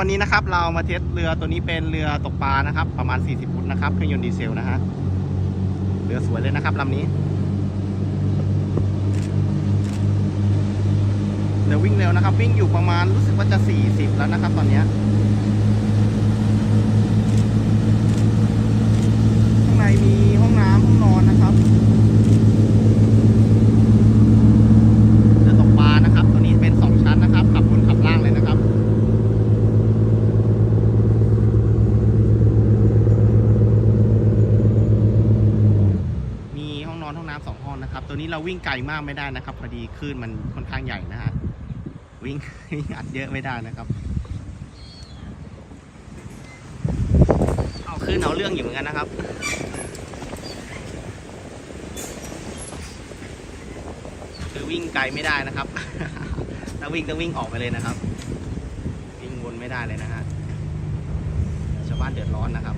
วันนี้นะครับเรามาเทสเรือตัวนี้เป็นเรือตกปลานะครับ ประมาณ 40 ฟุตนะครับเครื่องยนต์ดีเซลนะฮะเรือสวยเลยนะครับลำนี้เรือวิ่งเร็วนะครับ วิ่งอยู่ประมาณรู้สึกว่าจะ 40 แล้วนะครับ ตอนเนี้ยข้างในมีห้องน้ำห้องนอนนะครับ เรือตกปลานะครับ ตัวนี้เป็น 2 ชั้นนะครับ ขับบนขับล่างเลยนะครับ มีห้องนอนห้อง นะครับ ตัวนี้เราวิ่งไกลมากไม่ได้นะครับ พอดีคลื่นมันค่อนข้างใหญ่นะฮะวิ่งอัดเยอะไม่ได้นะครับ เอาคลื่นเอาเรื่องอยู่เหมือนกันนะครับคือวิ่งไกลไม่ได้นะครับถ้าวิ่งต้องวิ่งออกไปเลยนะครับ วิ่งวนไม่ได้เลยนะฮะชาวบ้านเดือดร้อนนะครับ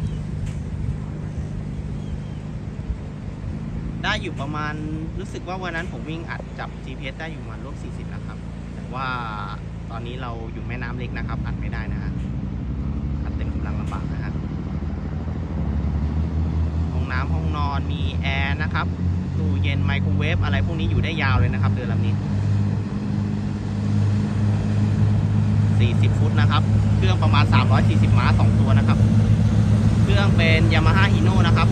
ได้อยู่ประมาณรู้สึกว่าวันนั้นผมวิ่งอัดจับ GPS ได้อยู่ประมาณลบ40นะครับ แต่ว่าตอนนี้เราอยู่แม่น้ำเล็กนะครับ อัดไม่ได้นะฮะอัดเต็มกำลังลำบากนะฮะห้องน้ำห้องนอนมีแอร์นะครับตู้เย็นไมโครเวฟอะไรพวกนี้อยู่ได้ยาวเลยนะครับเรือลำนี้40 ฟุตนะครับ เครื่องประมาณ 340 ม้า 2 ตัวนะครับ เครื่องเป็นยามาฮ่าฮีโน่นะครับ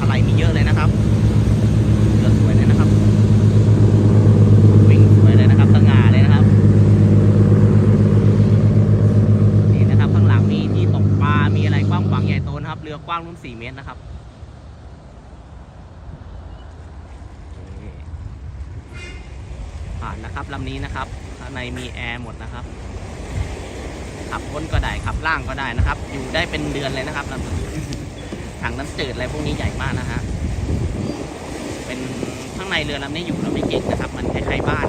อะไรมีเยอะเลยนะครับเรือสวยเลยนะครับ วิ่งสวยเลยนะครับสง่าเลยนะครับ นี่นะครับข้างหลังมีที่ตกปลา มีอะไรก ว้างขวางใหญ่โตนะครับ เรือกว้างร่วม 4 เมตรนะครับผ่านนะครับลำนี้นะครับข้างในมีแอร์หมดนะครับ ขับบนก็ได้ขับล่างก็ได้นะครับ อยู่ได้เป็นเดือนเลยนะครับลำนี้ถังน้ำจืดอะไรพวกนี้ใหญ่มากนะฮะเป็นข้างในเรือลำนี้อยู่แล้วไม่เก่งนะครับ มันคล้ายๆบ้าน